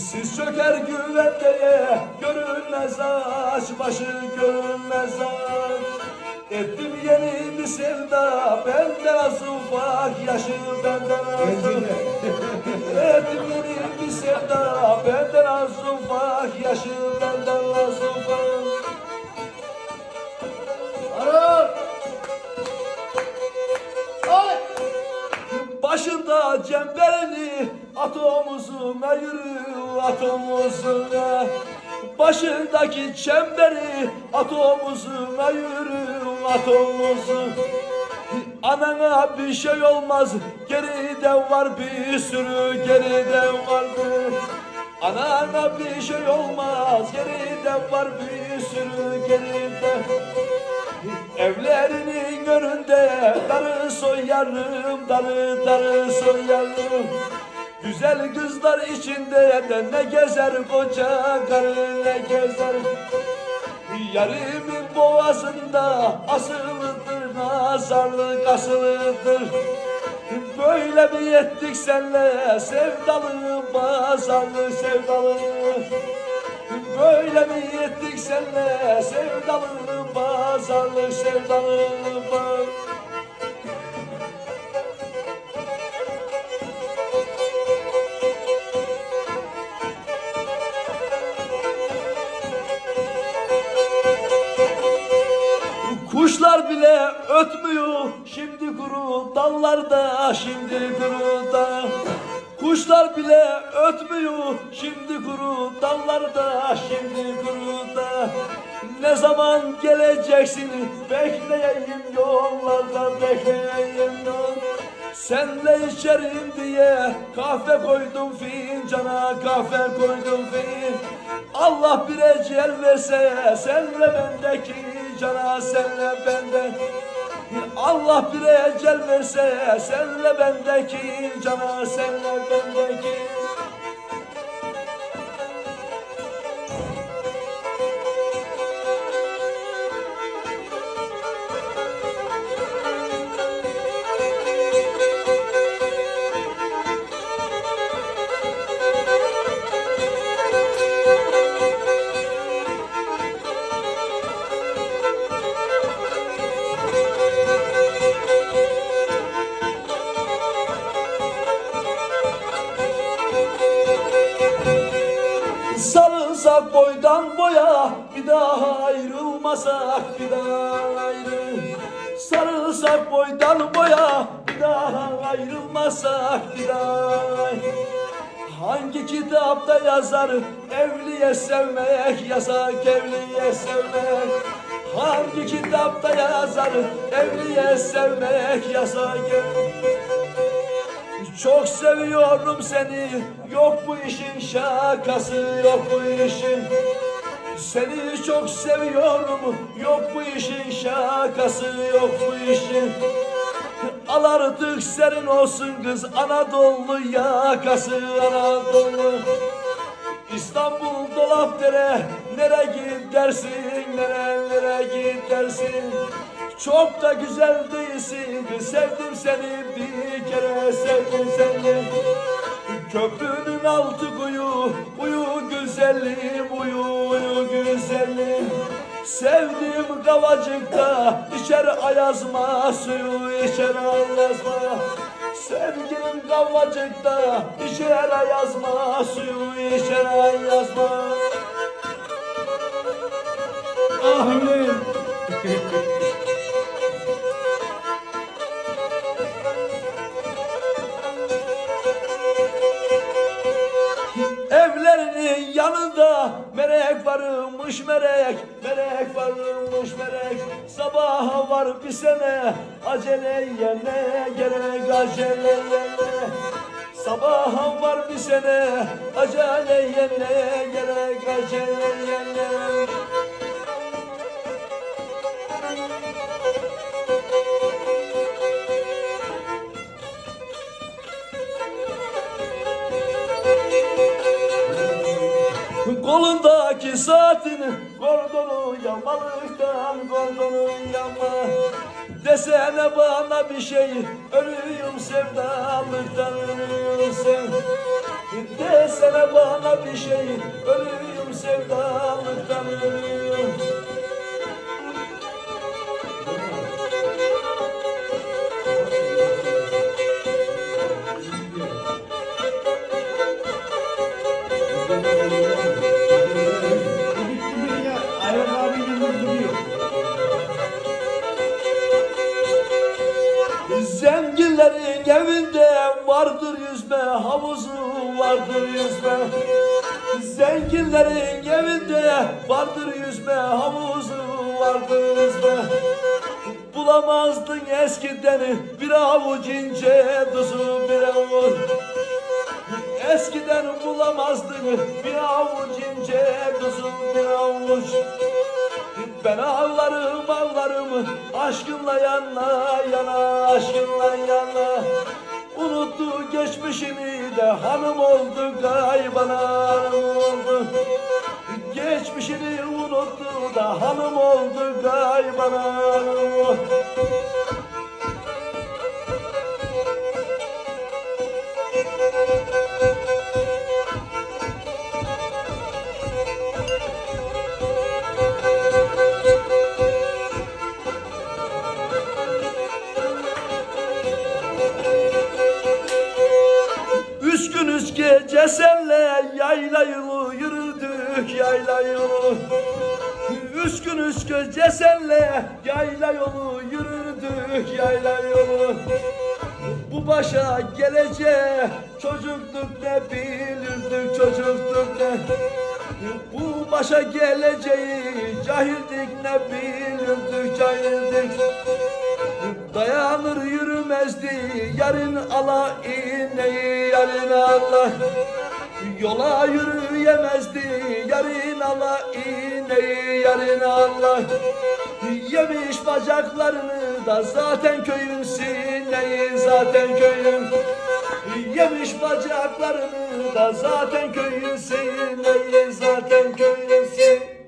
Siz çöker güvendeye görünmez ağaç başı görünmez ağaç Ettim yeni bir sevda benden az ufak yaşı benden az. Ettim yeni bir sevda benden az ufak yaşı benden cemberini at omuzuna yürü at omuzuna Başındaki çemberi at omuzuna yürü at omuzuna Anana bir şey olmaz geride var bir sürü geride var bir Anana bir şey olmaz geride var bir sürü geride. Evlerinin önünde darı soyarım, darı darı soyarım. Güzel kızlar içinde de ne gezer koca karı ne gezer. Yarimin boğazında asılıdır, nazarlık asılıdır. Böyle mi ettik senle sevdalı, pazarlı sevdalı. Böyle mi ettik senle sevdalı pazarlık sevdalı Kuşlar bile ötmüyor şimdi kuru dallarda şimdi kuru da. Kuşlar bile ötmüyor şimdi kuru dallarda şimdi kuru da. Ne zaman geleceksin bekleyeyim yollarda bekleyeyim Senle içerim diye kahve koydum fincana kahve koydum fin. Allah bir ecel verse senle bendeki cana senle bende. Allah bir ecel verse senle bendeki cana senle bendeki Sarılsak boydan boya bir daha ayrılmasak bir daha ayrı Sarılsak boydan boya bir daha ayrılmasak bir daha. Hangi kitapta yazar evliye sevmek yasak evliye sevmek Hangi kitapta yazar evliye sevmek yasak evliye çok seviyorum seni. Yok bu işin şakası Yok bu işin. Seni çok seviyorum. Yok bu işin şakası Yok bu işin. Al artık senin olsun kız Anadolu yakası Anadolu. İstanbul Dolapdere Nere gidersin Nere nere gidersin çok da güzel değilsin Sevdim seni bir kere sevdim seni. Köprünün altı kuyu Uyu güzelim uyu uyu güzelim. Sevdiğim kavacıkta içer ayazma suyu içer ayazma. Sevgilim kavacıkta içer ayazma suyu içer ayazma. Amin. yanında melek varmış melek Melek varmış melek Sabaha var bir sene Aceleye ne gerek aceleye ne Sabaha var bir sene Aceleye ne gerek aceleye ne Kolundaki saatin kordonu yamalıktan kordonu yama Desene bana bir şey ölüyüm sevdalıktan ölüyüm sev. Desene bana bir şey Ölüyüm sevdalıktan ölüyüm. Bu Zenginlerin evinde vardır yüzme havuzu vardır yüzme. Zenginlerin evinde vardır yüzme havuzu vardır yüzme. Bulamazdın eskiden bir avuç ince tuzu bir avuç. Eskiden bulamazdın bir avuç ince tuzu bir avuç ben ağlarım ağlarım aşkınla yana yana aşkınla yana. Unuttu geçmişini de hanım oldu gaybana hanım oldu. Geçmişini unuttu da hanım oldu gaybana hanım oldu gece senle yayla yolu yürüdük yayla yolu Üç gün üç gece senle yayla yolu yürüdük yayla yolu Bu başa geleceği çocuktuk ne bilirdik çocuktuk ne. Bu başa geleceği cahildik ne bilirdik cahildik. Dayanır yürümezdi yarın ala iğneyi yarın Allah Yola yürüyemezdi yarın ala iğneyi yarın Allah Yemiş bacaklarını da zaten köyün sineği zaten köyün. Yemiş bacaklarını da zaten köyün sineği zaten köyün sineği